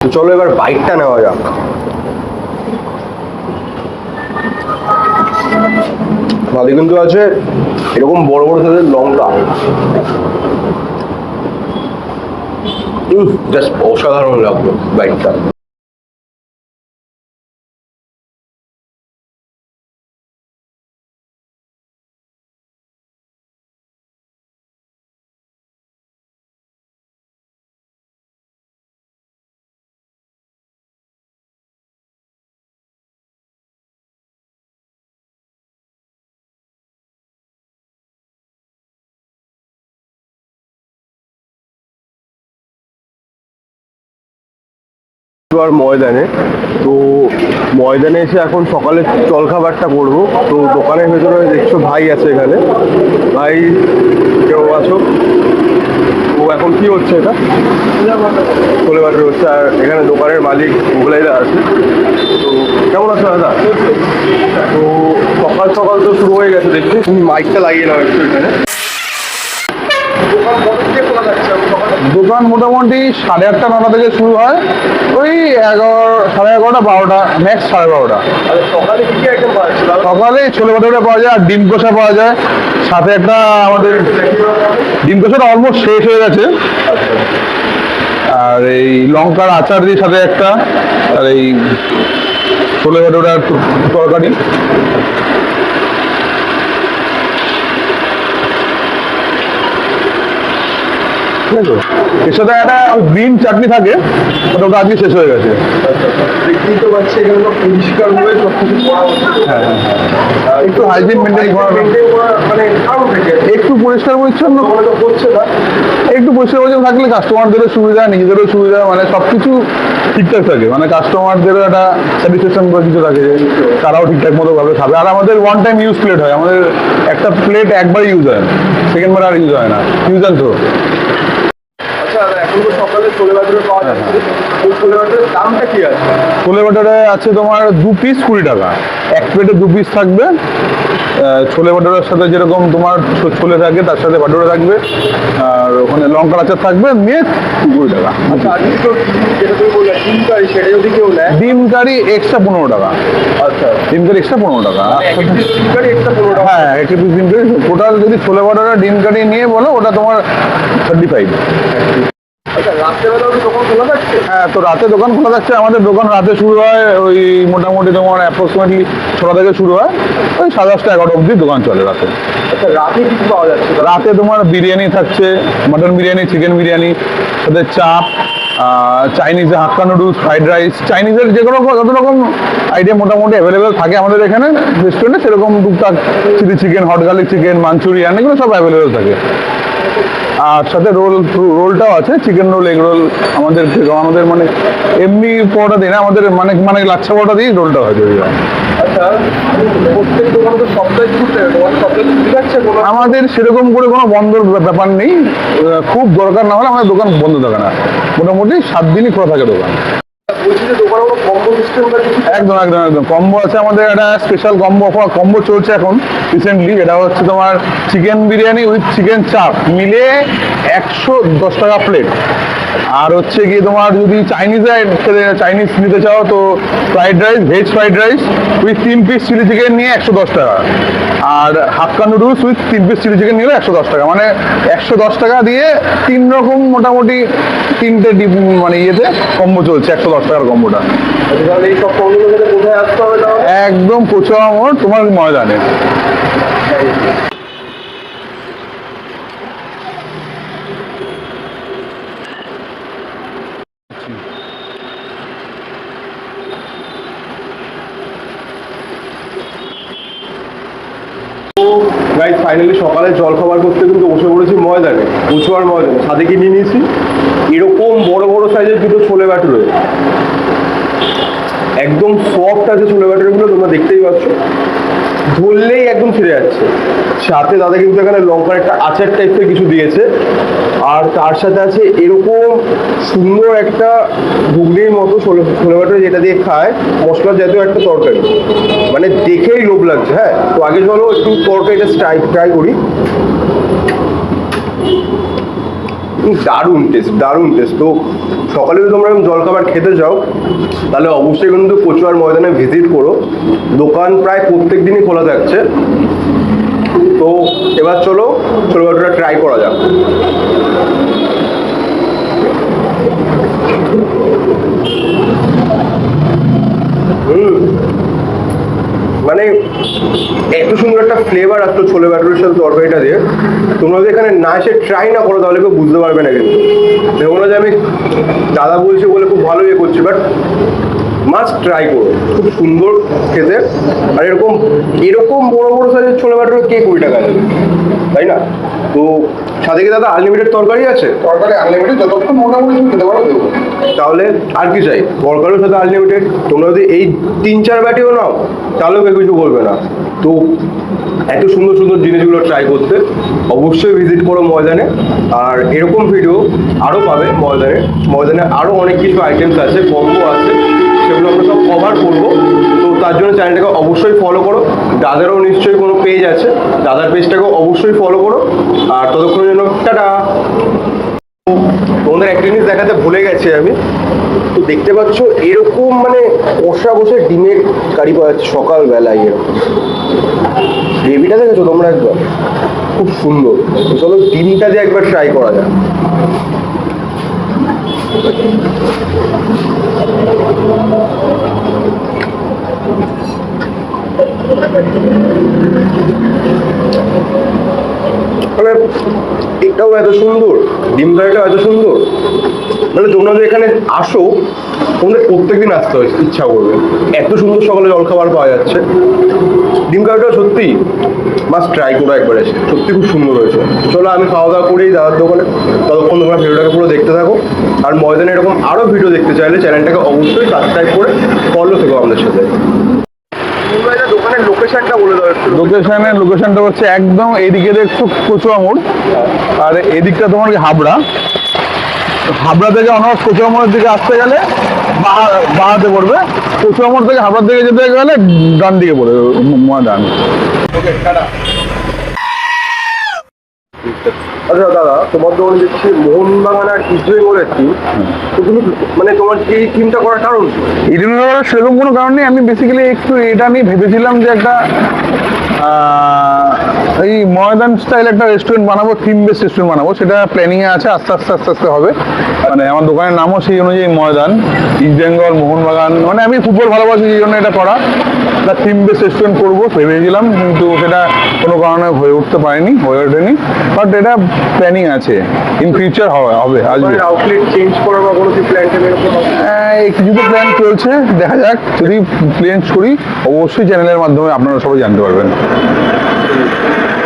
চলো এবার বাইকটা নেওয়া যাক। ভালো কিন্তু আছে, এরকম বড় বড় সাইজের লঙ্কা জাস্ট অসাধারণ লাগল বাইকটা আর ময়দানে। তো ময়দানে এসে এখন সকালে জলখাবারটা করব। তো দোকানের ভেতরে দেখছ ভাই আছে এখানে। ভাই, কেউ আছো? তো এখন কি হচ্ছে এটা? ছোলে বাটার হচ্ছে আর এখানে দোকানের মালিক মোগলাইদা আছে। তো কেমন আছো দাদা? তো সকাল সকাল তো শুরু হয়ে গেছে, দেখছি। তুমি মাইকটা লাগিয়ে নাও একটু এখানে দোকান কত থেকে খোলা থাকছে এখন সকালে দোকান মোটামুটি সাড়ে আটটা নটা থেকে শুরু হয়। ওই এগারো সাড়ে এগারোটা বারোটা ম্যাক্স সাড়ে বারোটা। সকালে ছোলে ভাটোরা পাওয়া যায় আর ডিম কষা পাওয়া যায়। সাথে একটা আমাদের ডিম কষাটা অলমোস্ট শেষ হয়ে গেছে। আর এই লঙ্কার আচার দিয়ে সাথে একটা আর এই ছোলে ভাটোরার তরকারি। ঠিক আছে এর সাথে একটা গ্রিন চাটনি থাকে ওটা ওটা আজকে শেষ হয়ে গেছে। দেখতেই তো পাচ্ছি এখানে তো পরিষ্কার ভাবে সব কিছু করা হ্যাঁ একটু হাইজিন মেনটেন করা মানে একটু পরিষ্কার পরিচ্ছন্ন। না। একটু পরিষ্কার পরিচ্ছন্ন থাকলে কাস্টমারদেরও সুবিধা নিজেদেরও সুবিধা মানে সব কিছু ঠিকঠাক থাকে। মানে কাস্টমারদেরও একটা স্যাটিসফ্যাকশন করে কিছু থাকে যে তারাও ঠিকঠাক মতো ভাবে খাবে। আর আমাদের ওয়ান টাইম ইউজ প্লেট হয়। আমাদের একটা প্লেট একবার ইউজ হয় সেকেন্ড বার আর ইউজ হয় না। ইউজ অ্যান্ড থ্রো আচ্ছা আর এখন তো সকালে ছোলে যাচ্ছে ওই ছোলে বাটারে আছে? তোমার দু পিস কুড়ি টাকা। এক প্লেটে দু পিস থাকবে। ছোলে বাটারের সাথে যেরকম তোমার ছোলে থাকে তার সাথে বাটারে থাকবে। আর ওখানে লঙ্কার আচার থাকবে নিয়ে কুড়ি টাকা। আচ্ছা ডিম কারি এক্সট্রা পনেরো টাকা। আচ্ছা। ডিম কারি এক্সট্রা পনেরো টাকা। এক পিস ডিম কারি পনেরো টাকা। হ্যাঁ এক পিস ডিম কারি। টোটাল যদি ছোলে বাটারে ডিম কারি নিয়ে বলো ওটা তোমার থার্টি ফাইভ আচ্ছা হ্যাঁ তো রাতে দোকান খোলা থাকছে। আমাদের দোকান রাতে শুরু হয় ওই মোটামুটি তোমার অ্যাপ্রক্সিমেটলি ছটা থেকে শুরু হয়। ওই সাড়ে দশটা এগারোটা অবধি দোকান চলে রাতে। আচ্ছা রাতে তোমার বিরিয়ানি থাকছে মাটন বিরিয়ানি চিকেন বিরিয়ানি সাথে চাপ চাইনিজে হাক্কা নুডলস ফ্রাইড রাইস চাইনিজের যে কোনো যত রকম আইটেম মোটামুটি অ্যাভেলেবেল থাকে আমাদের এখানে রেস্টুরেন্টে সেরকম টুকটাক chilli chicken hot garlic chicken manchurian এগুলো সব অ্যাভেলেবেল থাকে। আর সাথে রোল রোলটাও আছে চিকেন রোল এগ রোল আমাদের আমাদের মানে এমনি পরোটা দিই না আমাদের মানে মানে লাচ্ছা পরোটা দিই রোলটা হয় হয়। আচ্ছা আমাদের সেরকম করে কোনো বন্ধর ব্যাপার নেই খুব দরকার না হলে আমাদের দোকান বন্ধ থাকে না। মোটামুটি সাত দিনই খোলা থাকে দোকান। একদম একদম একদম। কম্বো আছে আমাদের একটা স্পেশাল কম্বো কম্বো চলছে এখন রিসেন্টলি এটা হচ্ছে তোমার চিকেন বিরিয়ানি উইথ চিকেন চাপ মিলে একশো দশ টাকা প্লেট আর হচ্ছে গিয়ে তোমার যদি চাইনিজে চাইনিজ নিতে চাও, তো fried rice veg fried rice with তিন পিস চিলি চিকেন নিয়ে একশো দশ টাকা। আর হাক্কা নুডলস উইথ তিন পিস চিলি চিকেন নিলে একশো দশ টাকা। মানে একশো দশ টাকা দিয়ে তিন রকম মোটামুটি তিনটে মানে ইয়েতে কম্বো চলছে, একশো দশ টাকার কম্বোটা। একদম কোচুয়া মোড় তোমার ময়দানে। গাইজ ফাইনালি সকালে জল খাবার করতে কিন্তু বসে পড়েছি ময়দানে উঁচুয়ার ময়দানে। সাথে কি নিয়ে নিয়েছি? এরকম বড় বড় সাইজের দুটো ছোলে বাটুরে একদম সফট আছে ছোলে বাটুরেগুলো তোমরা দেখতেই পাচ্ছ। ধরলেই একদম ছিঁড়ে যাচ্ছে। সাথে দাদা কিন্তু এখানে লঙ্কার একটা আচার টাইপের কিছু দিয়েছে। আর তার সাথে আছে এরকম সুন্দর একটা ঘুগনির মতো ছোলে বাটুরে যেটা দিয়ে খায় মশলা জাতীয় একটা তরকারি। মানে দেখেই লোভ লাগছে হ্যাঁ? তো আগে চলো একটু তরকারিটা ট্রাই ট্রাই করি। দারুণ টেস্ট দারুণ টেস্ট তো সকালে যদি তোমরা জলখাবার খেতে যাও তাহলে অবশ্যই কিন্তু কচুয়ার ময়দানে ভিজিট করো। দোকান প্রায় প্রত্যেক দিনই খোলা থাকছে। তো এবার চলো, ছোটো খাটোটা ট্রাই করা যাক। হুম। মানে এত সুন্দর একটা ফ্লেভার আসলো ছোলে বাটুরের সাথে তরকারিটা দিয়ে, তোমরা যদি এখানে না এসে ট্রাই না করো, তাহলে কেউ বুঝতে পারবে না কিন্তু। যে আমি দাদা বলছে বলে খুব ভালো ইয়ে করছি বাট মাস্ট ট্রাই করো খুব সুন্দর খেতে। আর এরকম এরকম বড় বড় সাইজের ছোলে বাটুরে কে কুড়ি টাকা দেবে? তাই না? তো সাথে কি দাদা আনলিমিটেড তরকারি আছে? তরকারি আনলিমিটেড যতক্ষণ মোটামুটি তুমি খেতে পারো দেবো। তাহলে আর কি চাই? তরকারির সাথে আনলিমিটেড তোমরা যদি এই তিন চার ব্যাটিও নাও তাহলেও কেউ কিছু বলবে না। তো এত সুন্দর সুন্দর জিনিসগুলো ট্রাই করতে অবশ্যই ভিজিট করো ময়দানে। আর এরকম ভিডিও আরও পাবে ময়দানে। ময়দানে আরও অনেক কিছু আইটেমস আছে কম্বো আছে। সব কভার করব। তো তার জন্য চ্যানেলটাকে অবশ্যই ফলো করো। দাদারও নিশ্চয়ই কোনো পেজ আছে। দাদার পেজটাকেও অবশ্যই ফলো করো। আর ততক্ষণের জন্য টাটা! তোমাদের একটা জিনিস দেখাতে ভুলে গেছি আমি। তো দেখতে পাচ্ছ, এরকম মানে কষা বসে ডিমের কারি পাওয়া যাচ্ছে সকালবেলায়। গ্রেভিটা দেখেছ তোমরা একবার? খুব সুন্দর। চলো ডিমটা দিয়ে একবার ট্রাই করা মানে এটাও এত সুন্দর। ডিম এত সুন্দর। মানে তোমরা যদি এখানে আসো, তোমাদের প্রত্যেকদিন আসতে হয়, ইচ্ছা করবে। এত সুন্দর সকালে জলখাবার পাওয়া যাচ্ছে। ডিম কারিটাও সত্যি মাস্ট ট্রাই করো একবার এসে। সত্যি খুব সুন্দর হয়েছে। চলো, আমি খাওয়া দাওয়া করেই দাদার দোকানে। ততক্ষণ তোমরা ভিডিওটাকে পুরো দেখতে থাকো। আর ময়দানে এরকম আরও ভিডিও দেখতে চাইলে চ্যানেলটাকে অবশ্যই সাবস্ক্রাইব করে ফলো থেকো আমাদের সাথে। লোকেশনটা বলে লোকেশনের লোকেশনটা হচ্ছে একদম এইদিকে দেখছ কচুয়া মোড় আর এদিকটা তোমার হাবড়া। হাবড়া থেকে অনার্স কচুয়া মোড়ের দিকে আসতে গেলে বাঁ- বাঁহাতে পড়বে। কচুয়া মোড় থেকে হাবড়ার দিকে যেতে গেলে ডান দিকে পড়বে ওকে টাটা আচ্ছা দাদা তোমার দোকানে দেখছি মোহনবাগান আর ইসজয় করেছি তো তুমি মানে তোমার এই থিমটা করার কারণ? কি? ইডেন করার সেরকম কোনো কারণ নেই। আমি বেসিক্যালি একটু এটা আমি ভেবেছিলাম যে একটা এই ময়দান স্টাইল একটা রেস্টুরেন্ট বানাবো থিম বেস রেস্টুরেন্ট বানাবো। সেটা প্ল্যানিংয়ে আছে আস্তে আস্তে আস্তে আস্তে হবে। মানে আমার দোকানের নামও সেই অনুযায়ী ময়দান ইস্ট বেঙ্গল মোহনবাগান মানে আমি ফুটবল ভালোবাসি এই জন্য এটা করা। একটা থিম বেস রেস্টুরেন্ট করব ভেবেছিলাম কিন্তু সেটা কোনো কারণে হয়ে উঠতে পারেনি হয়ে ওঠেনি। বাট এটা প্ল্যানিং আছে ইন ফিউচার হবে হবে আসবে। আউটলেট চেঞ্জ করার বা কোনো প্ল্যান? হ্যাঁ, এই কিছু তো প্ল্যান চলছে দেখা যাক। যদি প্ল্যান করি অবশ্যই চ্যানেলের মাধ্যমে আপনারা সবাই জানতে পারবেন।